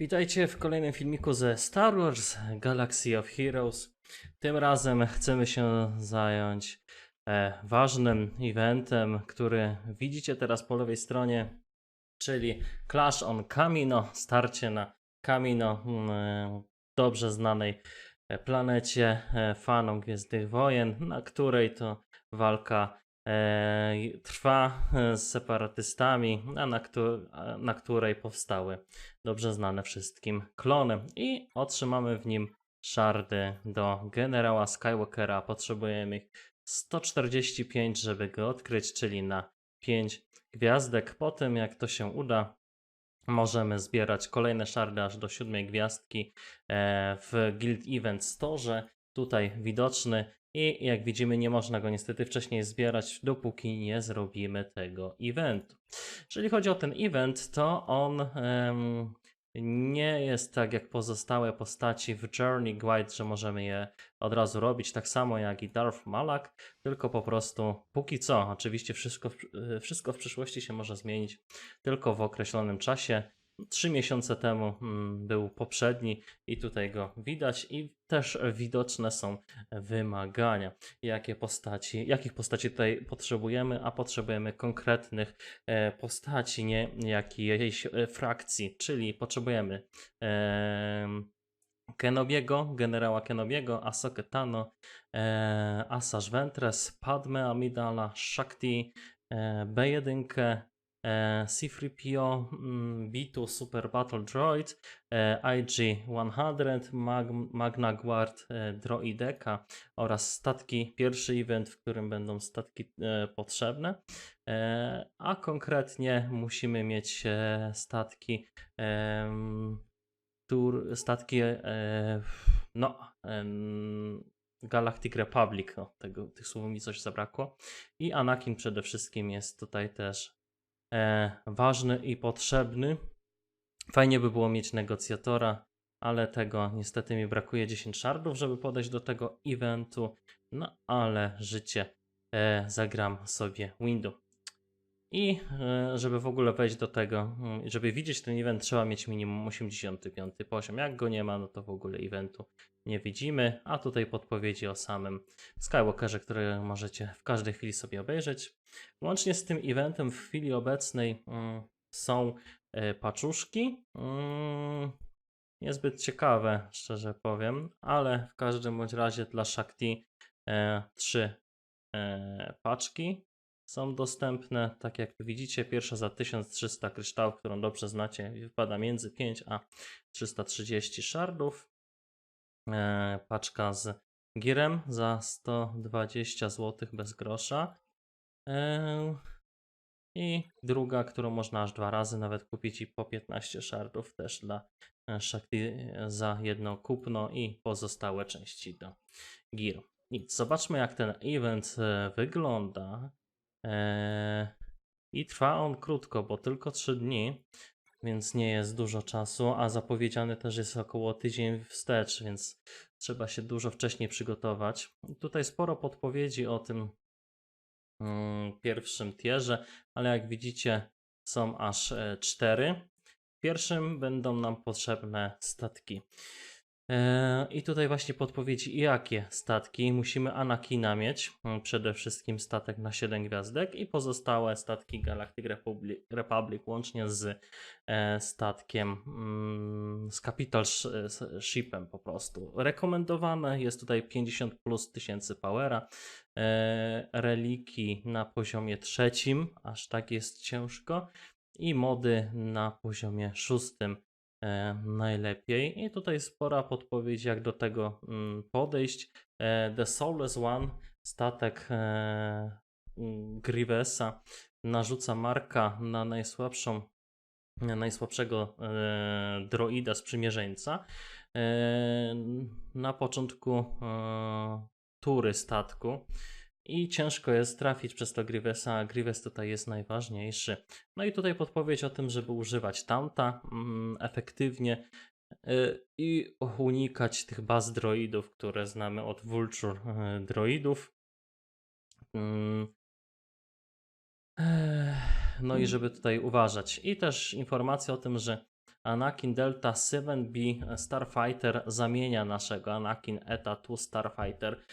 Witajcie w kolejnym filmiku ze Star Wars Galaxy of Heroes. Tym razem chcemy się zająć e, ważnym eventem, który widzicie teraz po lewej stronie, czyli Clash on Camino, starcie na Camino, mm, e, dobrze znanej e, planecie e, fanom Gwiezdnych Wojen, na której to walka trwa e, z separatystami, a na, na której powstały dobrze znane wszystkim klony i otrzymamy w nim szardy do generała Skywalkera. Potrzebujemy ich 145, żeby go odkryć, czyli na 5 gwiazdek. Po tym, jak to się uda, możemy zbierać kolejne szardy aż do siódmej gwiazdki e, w Guild Event Store. Tutaj widoczny i jak widzimy nie można go niestety wcześniej zbierać, dopóki nie zrobimy tego eventu. Jeżeli chodzi o ten event, to on em, nie jest tak jak pozostałe postaci w Journey Guide, że możemy je od razu robić, tak samo jak i Darth Malak, tylko po prostu póki co, oczywiście wszystko, y, wszystko w przyszłości się może zmienić, tylko w określonym czasie. Trzy miesiące temu mm, był poprzedni i tutaj go widać i też widoczne są wymagania, jakie postaci, jakich postaci tutaj potrzebujemy, a potrzebujemy konkretnych e, postaci, nie jakiejś e, frakcji, czyli potrzebujemy em, Kenobiego, generała Kenobiego, Asokę Tano, e, Asajj Ventress, Padme Amidala, Shakti, e, B1, e, C-3PO, mm, B2 Super Battle Droid, e, IG-100, Mag Magna Guard e, Droideka oraz statki, pierwszy event, w którym będą statki e, potrzebne, e, a konkretnie musimy mieć e, statki tur, statki e, no Galactic Republic, tego, tych słów mi coś zabrakło. I Anakin przede wszystkim jest tutaj też e, ważny i potrzebny. Fajnie by było mieć negocjatora, ale tego niestety mi brakuje 10 shardów, żeby podejść do tego eventu, no ale życie e, zagram sobie windu. I e, żeby w ogóle wejść do tego, mm, żeby widzieć ten event, trzeba mieć minimum 85 poziom. Jak go nie ma, no to w ogóle eventu nie widzimy. A tutaj podpowiedzi o samym Skywalkerze, które możecie w każdej chwili sobie obejrzeć. Łącznie z tym eventem w chwili obecnej mm, są e, paczuszki. Mm, niezbyt ciekawe, szczerze powiem, ale w każdym bądź razie dla Shakti e, trzy e, paczki są dostępne. Tak jak widzicie, pierwsza za 1300 kryształów, którą dobrze znacie, wypada między 5 a 330 shardów. E, paczka z girem za 120 zł bez grosza. E, I druga, którą można aż dwa razy nawet kupić i po 15 shardów też dla e, Shakti za jedno kupno i pozostałe części do giru. Nic, zobaczmy jak ten event wygląda. I trwa on krótko, bo tylko 3 dni, więc nie jest dużo czasu, a zapowiedziany też jest około tydzień wstecz, więc trzeba się dużo wcześniej przygotować. Tutaj sporo podpowiedzi o tym mm, pierwszym tierze, ale jak widzicie są aż e, cztery. W pierwszym będą nam potrzebne statki. E, I tutaj właśnie podpowiedzi, jakie statki. Musimy Anakina mieć, mm, przede wszystkim statek na 7 gwiazdek i pozostałe statki Galactic Republic, Republic łącznie z e, statkiem, mm, z Capital Shipem po prostu. Rekomendowane jest tutaj 50 plus tysięcy powera, e, reliki na poziomie trzecim, aż tak jest ciężko i mody na poziomie szóstym e, najlepiej. I tutaj spora podpowiedź, jak do tego mm, podejść. E, The Soulless One, statek e, mm, Grievesa, narzuca marka na najsłabszą, na najsłabszego e, droida sprzymierzeńca. E, na początku e, tury statku. I ciężko jest trafić przez to Grievesa, a tutaj jest najważniejszy. No i tutaj podpowiedź o tym, żeby używać tamta mm, efektywnie y, i unikać tych baz droidów, które znamy od Vulture y, droidów. Mm. No i żeby tutaj uważać. I też informacja o tym, że Anakin Delta 7B Starfighter zamienia naszego Anakin Eta 2 Starfighter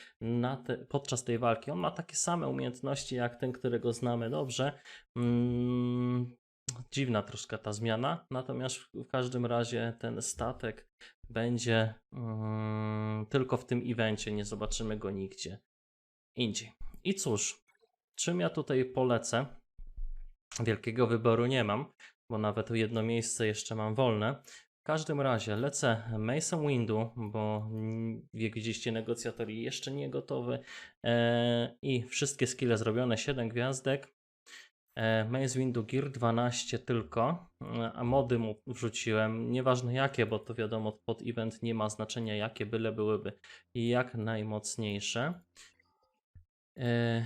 te, podczas tej walki. On ma takie same umiejętności jak ten, którego znamy dobrze. Mm, dziwna troszkę ta zmiana, natomiast w każdym razie ten statek będzie mm, tylko w tym evencie, nie zobaczymy go nigdzie indziej. I cóż, czym ja tutaj polecę? Wielkiego wyboru nie mam, bo nawet jedno miejsce jeszcze mam wolne. W każdym razie lecę Mason Windu, bo jak widzieliście negocjator jeszcze nie gotowy e, i wszystkie skille zrobione, 7 gwiazdek. E, Maze Windu Gear 12 tylko, e, a mody mu wrzuciłem, nieważne jakie, bo to wiadomo pod event nie ma znaczenia jakie, byle byłyby jak najmocniejsze. E,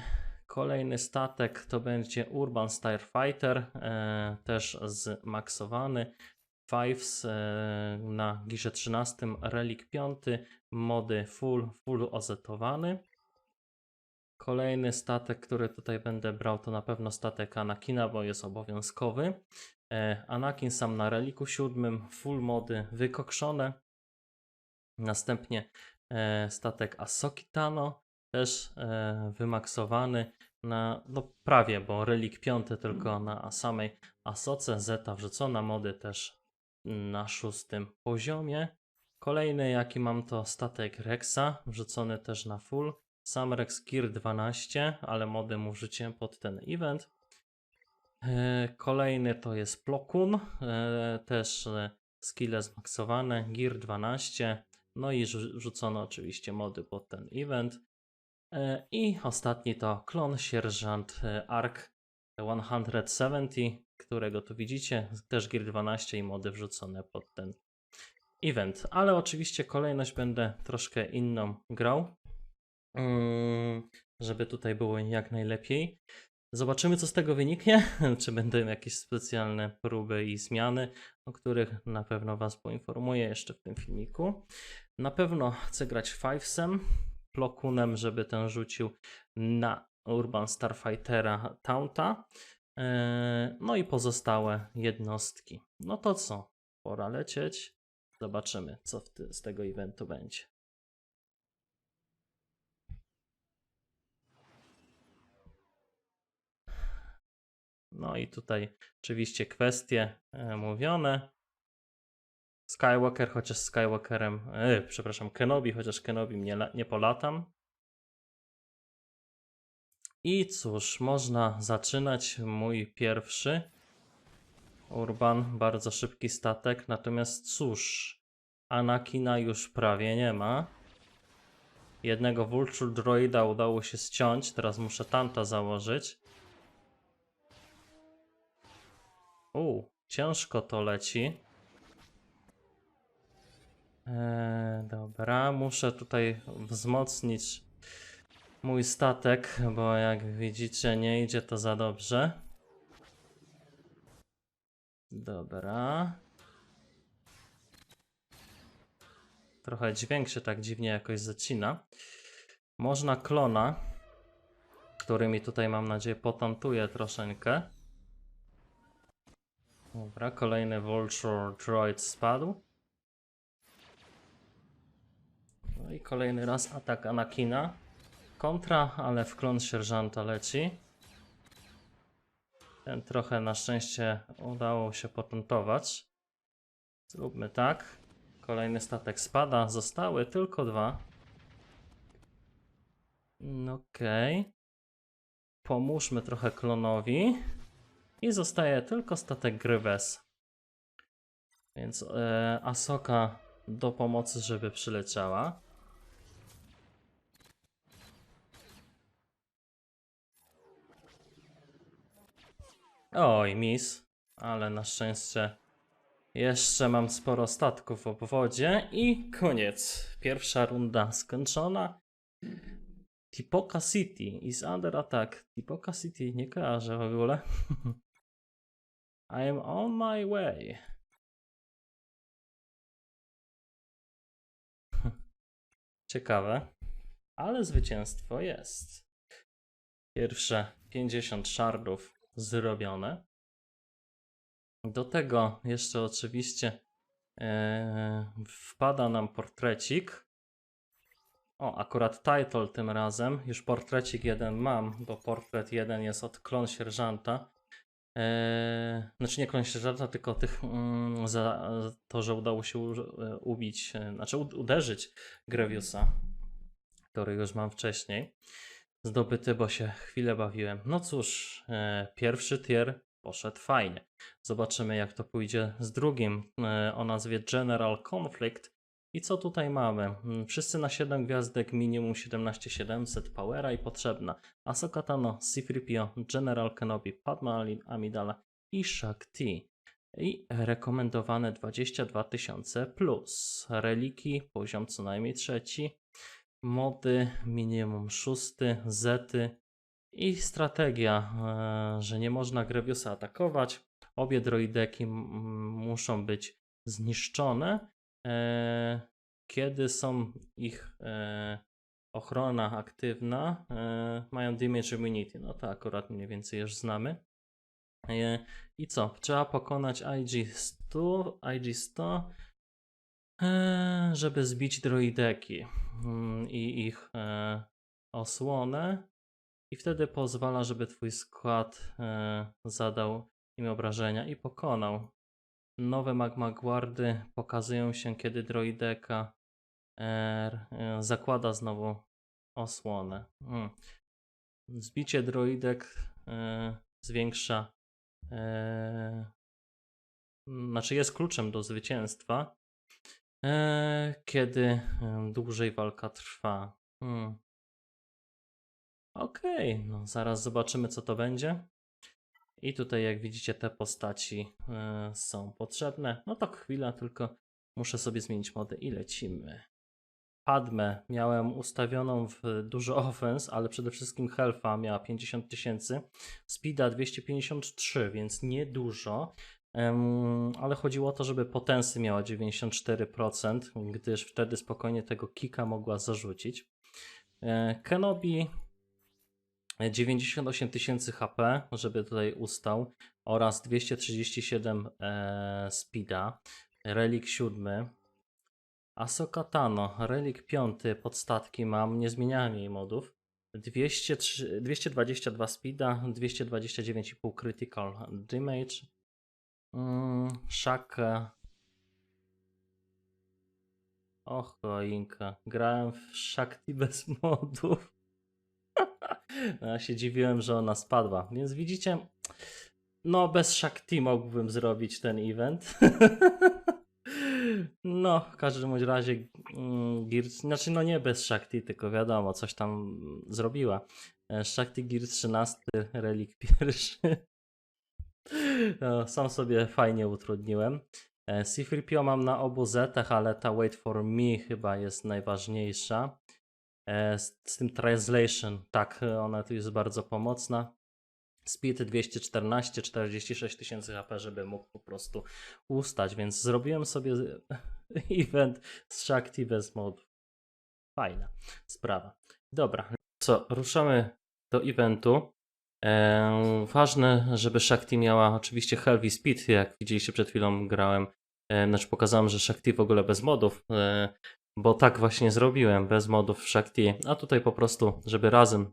Kolejny statek to będzie Urban Starfighter, e, też zmaksowany. Fives e, na girze 13, Relic 5, mody full, full ozetowany. Kolejny statek, który tutaj będę brał, to na pewno statek Anakina, bo jest obowiązkowy. E, Anakin sam na Reliku 7, full mody wykokszone. Następnie statek Asoki Tano, też wymaksowany na, no prawie, bo Relik 5 tylko na samej Asoce, Zeta wrzucona, mody też na szóstym poziomie. Kolejny jaki mam to statek Rexa, wrzucony też na full. Sam Rex Gear 12, ale mody mu wrzuciłem pod ten event. E, Kolejny to jest Plokun, e, też e, skille zmaksowane, Gear 12, no i rzu- wrzucono oczywiście mody pod ten event. E, I ostatni to klon sierżant e, ARK 170, którego tu widzicie, też Gear 12 i mody wrzucone pod ten event. Ale oczywiście kolejność będę troszkę inną grał, mm, żeby tutaj było jak najlepiej. Zobaczymy, co z tego wyniknie. Czy będą jakieś specjalne próby i zmiany, o których na pewno Was poinformuję jeszcze w tym filmiku. Na pewno chcę grać Fivesem, Plokunem, żeby ten rzucił na Urban Starfightera Taunta. Eee, No i pozostałe jednostki. No to co? Pora lecieć. Zobaczymy, co z tego eventu będzie. No i tutaj oczywiście kwestie e, mówione. Skywalker, chociaż Skywalkerem, e, przepraszam, Kenobi, chociaż Kenobi nie, nie polatam. I cóż, można zaczynać mój pierwszy Urban, bardzo szybki statek, natomiast cóż, Anakina już prawie nie ma. Jednego Vulture Droida udało się ściąć, teraz muszę Tanta założyć. U, ciężko to leci. Eee, dobra, muszę tutaj wzmocnić mój statek, bo jak widzicie nie idzie to za dobrze. Dobra. Trochę dźwięk się tak dziwnie jakoś zacina. Można klona, który mi tutaj mam nadzieję potantuje troszeczkę. Dobra, kolejny Vulture Droid spadł. No i kolejny raz atak Anakina. Kontra, ale w klon sierżanta leci. Ten trochę na szczęście udało się potontować. Zróbmy tak. Kolejny statek spada. Zostały tylko dwa. Okej. Pomóżmy trochę klonowi. I zostaje tylko statek Gryves. Więc e, Asoka do pomocy, żeby przyleciała. Oj, mis. Ale na szczęście jeszcze mam sporo statków w obwodzie i koniec. Pierwsza runda skończona. Tipoca City is under attack. Tipoca City nie kojarzę w ogóle. I am on my way. Ciekawe, ale zwycięstwo jest. Pierwsze 50 shardów zrobione. Do tego jeszcze oczywiście e, wpada nam portrecik. O, akurat title tym razem. Już portrecik jeden mam, bo portret jeden jest od klon sierżanta. E, znaczy nie klon sierżanta, tylko tych mm, za to, że udało się e, ubić, e, znaczy uderzyć Greviusa, który już mam wcześniej. Zdobyty, bo się chwilę bawiłem. No cóż, e, pierwszy tier poszedł fajnie. Zobaczymy, jak to pójdzie z drugim e, o nazwie General Conflict. I co tutaj mamy? Mm, Wszyscy na 7 gwiazdek, minimum 17700 powera i potrzebna. Ahsoka Tano, C-3PO, General Kenobi, Padma Amidala i Shakti. I rekomendowane 22 tysiące plus. Reliki, poziom co najmniej trzeci. Mody, minimum szósty. Zety, i strategia, e, że nie można Greviosa atakować. Obie droideki muszą być zniszczone, e, kiedy są ich e, ochrona aktywna, mają damage immunity. No to akurat mniej więcej już znamy. I co? Trzeba pokonać IG-100, IG-100, e, żeby zbić droideki mm, i ich e, osłonę. I wtedy pozwala, żeby twój skład e, zadał im obrażenia i pokonał. Nowe magma guardy pokazują się, kiedy droideka zakłada znowu osłonę. Mm. Zbicie droidek zwiększa. Znaczy jest kluczem do zwycięstwa, e, kiedy dłużej walka trwa. Mm. Okej, no zaraz zobaczymy co to będzie. I tutaj jak widzicie te postaci e, są potrzebne. No to chwila, tylko muszę sobie zmienić modę i lecimy. Padmę miałem ustawioną w dużo offense, ale przede wszystkim health'a miała 50 tysięcy, speeda 253, więc niedużo. Ale chodziło o to, żeby potensy miała 94%, gdyż wtedy spokojnie tego kika mogła zarzucić. E, Kenobi 98 tysięcy HP, żeby tutaj ustał, oraz 237 e, speeda. Relik 7. Ahsoka Tano, relik 5, podstatki mam, nie zmieniałem jej modów. 203, 222 speeda, 229,5 critical damage. Mm, Shaka. Och, choinka. Grałem w Shakti bez modów. No, ja się dziwiłem, że ona spadła. Więc widzicie, no bez Shakti mógłbym zrobić ten event. No, w każdym razie mm, znaczy no nie bez Shakti, tylko wiadomo, coś tam zrobiła. E, Shakti Gear 13, relik pierwszy. No, sam sobie fajnie utrudniłem. E, C-3PO mam na obu zetach, ale ta Wait for Me chyba jest najważniejsza. E, Z, tym translation, tak, e, ona tu jest bardzo pomocna. Speed 214, 46 tysięcy HP, żeby mógł po prostu ustać, więc zrobiłem sobie event z Shakti bez. Fajna sprawa. Dobra, co, ruszamy do eventu. Ważne, żeby Shakti miała oczywiście heavy speed, jak widzieliście przed chwilą grałem, znaczy pokazałem, że Shakti w ogóle bez modów, e, bo tak właśnie zrobiłem, bez modów Shakti, a tutaj po prostu, żeby razem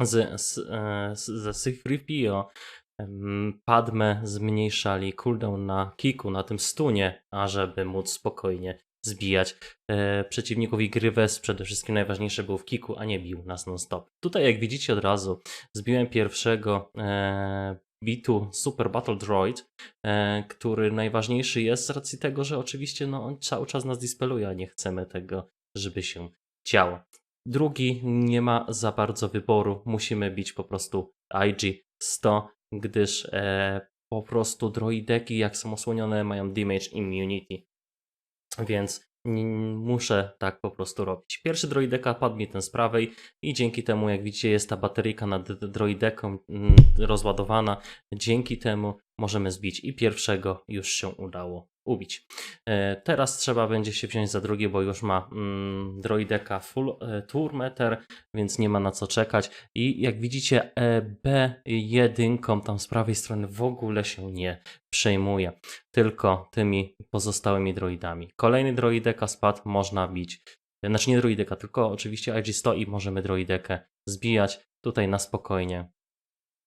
z, z, e, ze C-3PO em, Padme zmniejszali cooldown na kiku, na tym stunie, ażeby móc spokojnie zbijać e, przeciwników i Gryves przede wszystkim najważniejsze był w kiku, a nie bił nas non-stop. Tutaj jak widzicie od razu zbiłem pierwszego e, bitu Super Battle Droid, e, który najważniejszy jest z racji tego, że oczywiście no, on cały czas nas dispeluje, a nie chcemy tego, żeby się działo. Drugi nie ma za bardzo wyboru, musimy bić po prostu IG 100, gdyż e, po prostu droideki jak są osłonione mają damage immunity, więc muszę tak po prostu robić. Pierwszy droideka padł mi ten z prawej i dzięki temu jak widzicie jest ta bateryjka nad droideką mm, rozładowana, dzięki temu możemy zbić i pierwszego już się udało ubić. E, Teraz trzeba będzie się wziąć za drugi, bo już ma mm, droideka full e, tour meter, więc nie ma na co czekać. I jak widzicie, e, B1 tam z prawej strony w ogóle się nie przejmuje, tylko tymi pozostałymi droidami. Kolejny droideka spadł, można bić. Znaczy nie droideka, tylko oczywiście IG100 i możemy droidekę zbijać tutaj na spokojnie.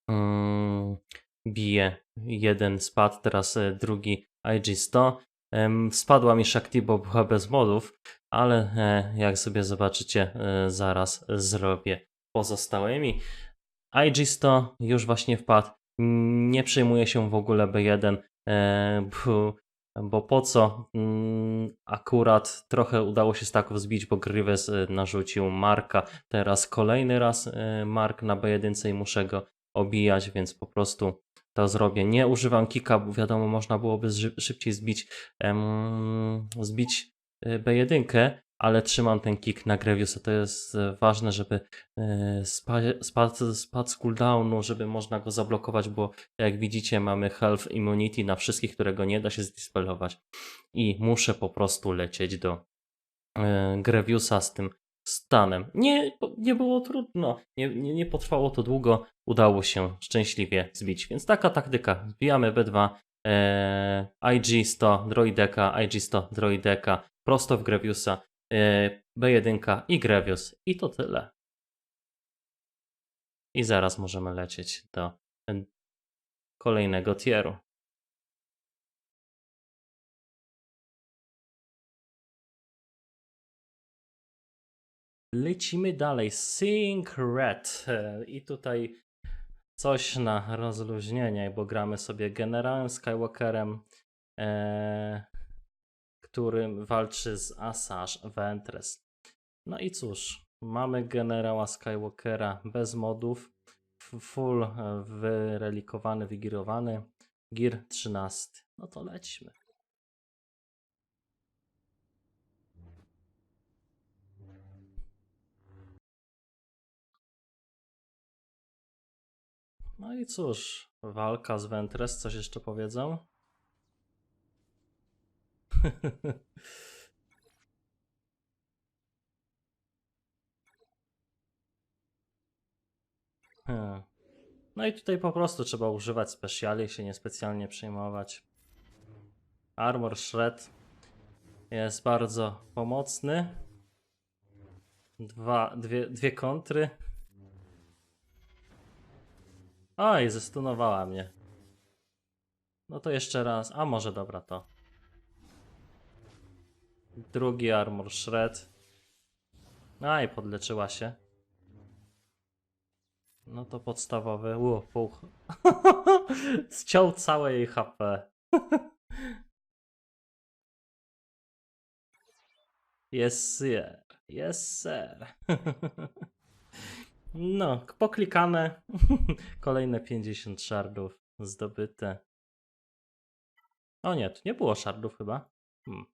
Mm, bije jeden spadł, teraz e, drugi IG100. Em, Spadła mi Shakti, bo była bez modów, ale e, jak sobie zobaczycie, e, zaraz zrobię pozostałymi. IG100 już właśnie wpadł. Nie przejmuje się w ogóle B1, e, bo, po co? Mm, Akurat trochę udało się staków zbić, bo e, narzucił Marka. Teraz kolejny raz Mark na B1 i muszę go obijać, więc po prostu to zrobię. Nie używam kika, bo wiadomo, można byłoby szybciej zbić, em, zbić e, B1, ale trzymam ten kick na Grieviusa. To jest e, ważne, żeby e, spa- spadł, spadł z cooldownu, żeby można go zablokować, bo jak widzicie mamy health immunity na wszystkich, którego nie da się zdispelować i muszę po prostu lecieć do Grieviusa z tym stanem. Nie, nie było trudno, nie, nie, nie potrwało to długo, udało się szczęśliwie zbić, więc taka taktyka, zbijamy B2, e, IG100 droideka, IG100 droideka, prosto w Grieviusa, e, B1 i Grevius i to tyle. I zaraz możemy lecieć do e, kolejnego tieru. Lecimy dalej. Sync Red. I tutaj coś na rozluźnienie, bo gramy sobie generałem Skywalkerem, e, którym walczy z Asajj Ventress. No i cóż, mamy generała Skywalkera bez modów, full e, wyrelikowany, wigirowany, Gear 13. No to lećmy. No i cóż, walka z Ventress, coś jeszcze powiedzą? No i tutaj po prostu trzeba używać specjali, się niespecjalnie przejmować. Armor Shred jest bardzo pomocny. Dwa, dwie, dwie kontry. Oj, zestunowała mnie. No to jeszcze raz. A może dobra to. Drugi armor shred. A i podleczyła się. No to podstawowy. Ło, pół. Ściął całe jej HP. Yes, sir. Sir. No, poklikane. Kolejne 50 shardów zdobyte. O nie, tu nie było shardów chyba. Hmm.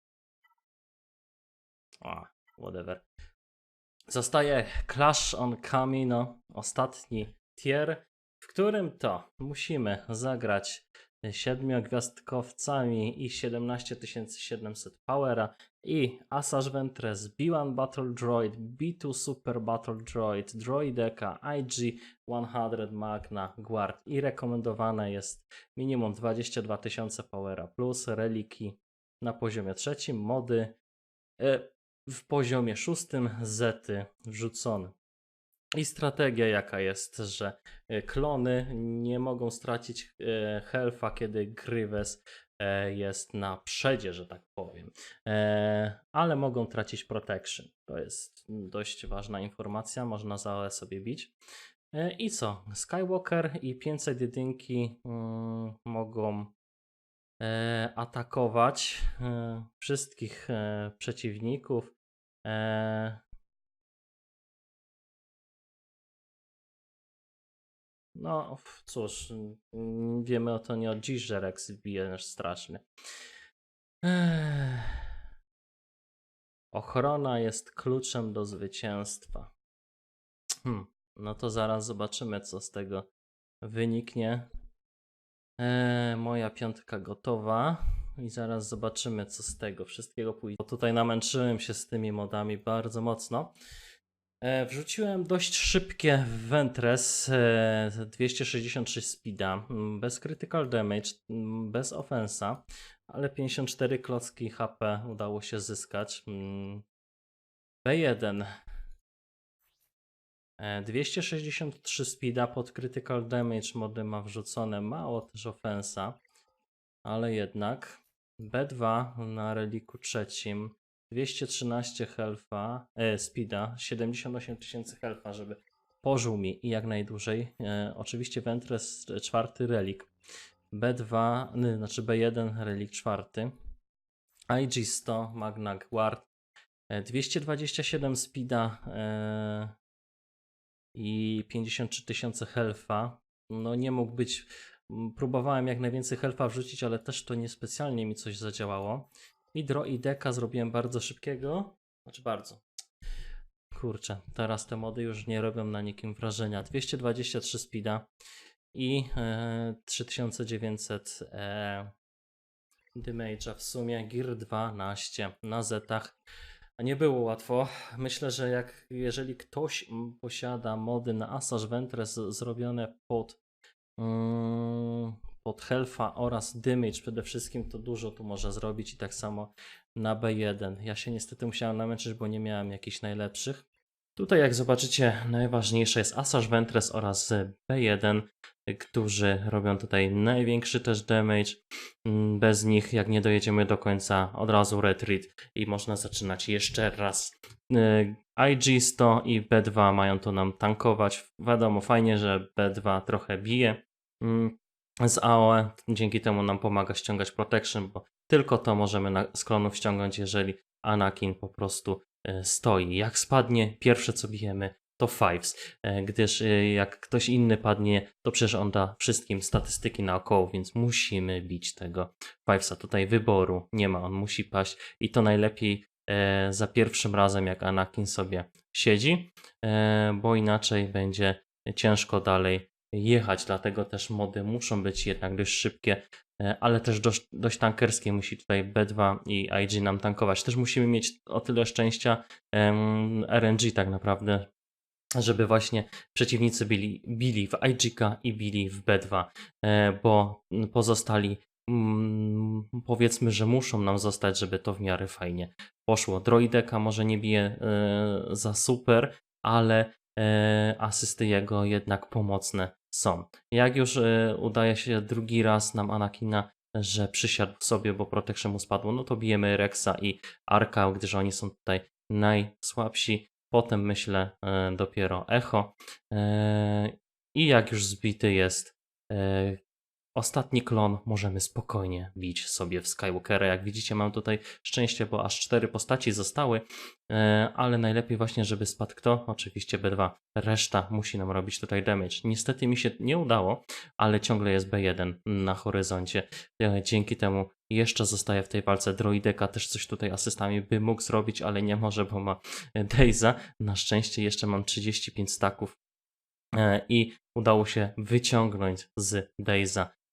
O, whatever. Zostaje Clash on Camino, ostatni tier, w którym to musimy zagrać siedmiogwiazdkowcami i 17700 powera i Asajj Ventress, B1 Battle Droid, B2 Super Battle Droid, Droideka, IG 100 Magna Guard i rekomendowane jest minimum 22 tysiące powera plus reliki na poziomie trzecim, mody e, w poziomie szóstym, zety wrzucone. I strategia jaka jest, że e, klony nie mogą stracić e, health'a, kiedy Grievous e, jest na przedzie, że tak powiem. Ale mogą tracić protection. To jest dość ważna informacja, można za sobie bić. I co? Skywalker i 500 jedynki mm, mogą atakować wszystkich przeciwników. No, cóż, wiemy o to nie od dziś, że Rex bije nasz straszny. Ochrona jest kluczem do zwycięstwa. Hmm, no to zaraz zobaczymy, co z tego wyniknie. E, moja piątka gotowa. I zaraz zobaczymy, co z tego wszystkiego pójdzie. Bo tutaj namęczyłem się z tymi modami bardzo mocno. E, wrzuciłem dość szybkie Ventress e, 266 speeda, mm, bez critical damage, mm, bez offensa, ale 54 klocki HP udało się zyskać. Mm. B1 E, 263 speeda pod critical damage mody ma wrzucone, mało też offensa, ale jednak B2 na reliku trzecim 213 health'a, e, speeda, 78 tysięcy health'a, żeby pożył mi i jak najdłużej. E, oczywiście Ventress e, czwarty relik. B2, ny, znaczy B1 relik czwarty. IG100 Magna Guard. E, 227 speeda e, i 53 tysiące health'a. No nie mógł być. Próbowałem jak najwięcej health'a wrzucić, ale też to niespecjalnie mi coś zadziałało. Hydro i deka zrobiłem bardzo szybkiego. Znaczy bardzo. Kurczę, teraz te mody już nie robią na nikim wrażenia. 223 speeda i e, 3900 e, damage'a w sumie. Gear 12 na zetach. Nie było łatwo. Myślę, że jak jeżeli ktoś mm, posiada mody na Assaż Ventress zrobione pod pod Health'a oraz Damage przede wszystkim, to dużo tu może zrobić i tak samo na B1. Ja się niestety musiałem namęczyć, bo nie miałem jakichś najlepszych. Tutaj jak zobaczycie najważniejsze jest Assaż Ventress oraz B1, którzy robią tutaj największy też damage. Mm, Bez nich jak nie dojedziemy do końca od razu retreat i można zaczynać jeszcze raz. Y, IG100 i B2 mają to nam tankować. Wiadomo, fajnie, że B2 trochę bije mm, z AOE, dzięki temu nam pomaga ściągać protection, bo tylko to możemy na, z klonów ściągnąć, jeżeli Anakin po prostu e, stoi. Jak spadnie, pierwsze co bijemy to Fives, e, gdyż e, jak ktoś inny padnie, to przecież on da wszystkim statystyki naokoło, więc musimy bić tego Fivesa. Tutaj wyboru nie ma, on musi paść i to najlepiej za pierwszym razem, jak Anakin sobie siedzi, bo inaczej będzie ciężko dalej jechać, dlatego też mody muszą być jednak dość szybkie, e, ale też dość, dość tankerskie musi tutaj B2 i IG nam tankować. Też musimy mieć o tyle szczęścia RNG tak naprawdę, żeby właśnie przeciwnicy bili, bili w IGK i bili w B2, e, bo pozostali mm, powiedzmy, że muszą nam zostać, żeby to w miarę fajnie poszło. Droideka może nie bije e, za super, ale asysty jego jednak pomocne są. Jak już e, udaje się drugi raz nam Anakina, że przysiadł sobie, bo protection mu spadło, no to bijemy Rexa i Arka, gdyż oni są tutaj najsłabsi. Potem myślę e, dopiero Echo. E, I jak już zbity jest ostatni klon, możemy spokojnie bić sobie w Skywalkera. Jak widzicie, mam tutaj szczęście, bo aż cztery postaci zostały, e, ale najlepiej właśnie, żeby spadł kto? Oczywiście B2. Reszta musi nam robić tutaj damage. Niestety mi się nie udało, ale ciągle jest B1 na horyzoncie. E, Dzięki temu jeszcze zostaje w tej walce Droideka, też coś tutaj asystami by mógł zrobić, ale nie może, bo ma Dejza. Na szczęście jeszcze mam 35 staków e, i udało się wyciągnąć z Dejza e,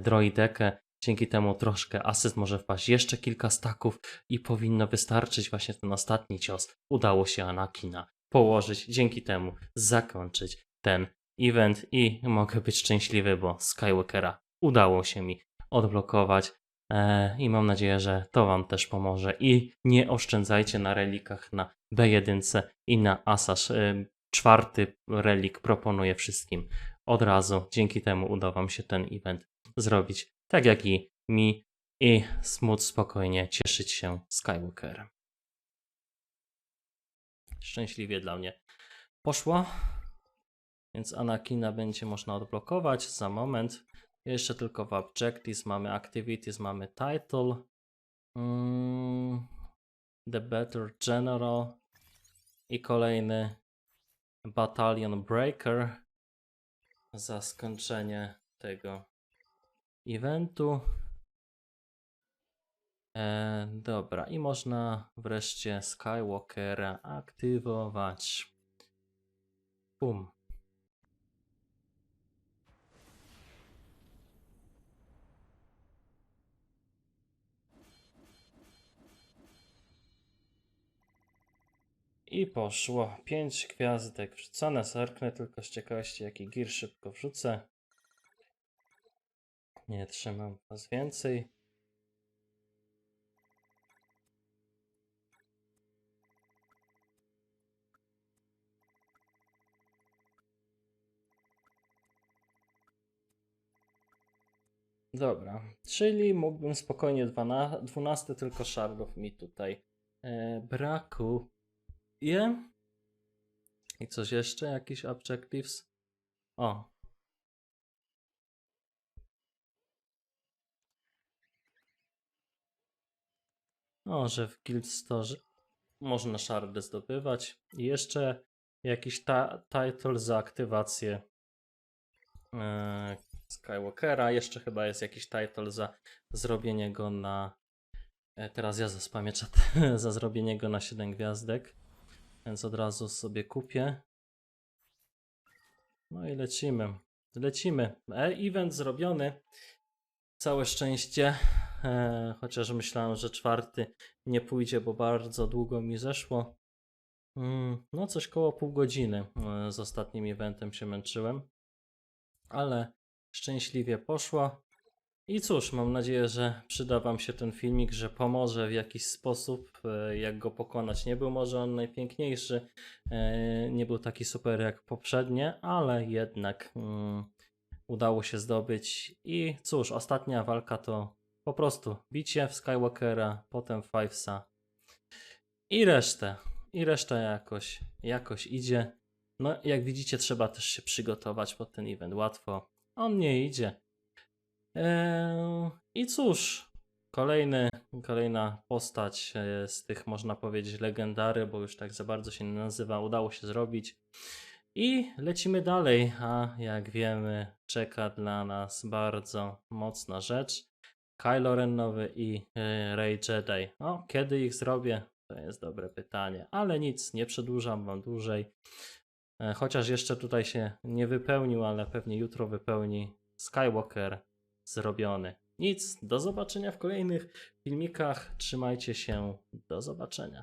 droidekę. Dzięki temu troszkę asyst może wpaść jeszcze kilka staków i powinno wystarczyć właśnie ten ostatni cios. Udało się Anakina położyć, dzięki temu zakończyć ten event i mogę być szczęśliwy, bo Skywalkera udało się mi odblokować e, i mam nadzieję, że to Wam też pomoże i nie oszczędzajcie na relikach na B1 i na Asasz. E, czwarty relik proponuję wszystkim od razu. Dzięki temu uda Wam się ten event zrobić, tak jak i mi, i móc spokojnie cieszyć się Skywalkerem. Szczęśliwie dla mnie poszło, więc Anakina będzie można odblokować za moment. Jeszcze tylko w Objectives mamy Activities, mamy Title, mm, The Better General i kolejny Battalion Breaker za skończenie tego eventu. E, dobra, i można wreszcie Skywalkera aktywować. Bum. I poszło. 5 gwiazdek wrzucone. Zerknę tylko z ciekawości, jaki gir szybko wrzucę. Nie trzymam was więcej. Dobra, czyli mógłbym spokojnie 12, 12 tylko szardów mi tutaj e, brakuje. I coś jeszcze? Jakiś objectives? O. O, że w Guild Store można szardy zdobywać. I jeszcze jakiś title za aktywację e, Skywalkera. Jeszcze chyba jest jakiś title za zrobienie go na. e, Teraz ja zaspamię czat. za zrobienie go na 7 gwiazdek. Więc od razu sobie kupię. No i lecimy. Lecimy. E, event zrobiony. Całe szczęście. E, chociaż myślałem, że czwarty nie pójdzie, bo bardzo długo mi zeszło. Mm, no, coś koło pół godziny e, z ostatnim eventem się męczyłem. Ale szczęśliwie poszło. I cóż, mam nadzieję, że przyda Wam się ten filmik, że pomoże w jakiś sposób, e, jak go pokonać. Nie był może on najpiękniejszy, e, nie był taki super jak poprzednie, ale jednak mm, udało się zdobyć. I cóż, ostatnia walka to po prostu bicie w Skywalkera, potem Fivesa i resztę. I reszta jakoś, jakoś idzie. No, jak widzicie, trzeba też się przygotować pod ten event. Łatwo on nie idzie. Eee, I cóż, kolejny, kolejna postać e, z tych, można powiedzieć, legendary, bo już tak za bardzo się nie nazywa, udało się zrobić. I lecimy dalej, a jak wiemy, czeka dla nas bardzo mocna rzecz. Kylo Ren nowy i e, Rey Jedi. O, kiedy ich zrobię? To jest dobre pytanie, ale nic, nie przedłużam wam dłużej. E, Chociaż jeszcze tutaj się nie wypełnił, ale pewnie jutro wypełni Skywalker zrobiony. Nic, do zobaczenia w kolejnych filmikach. Trzymajcie się, do zobaczenia.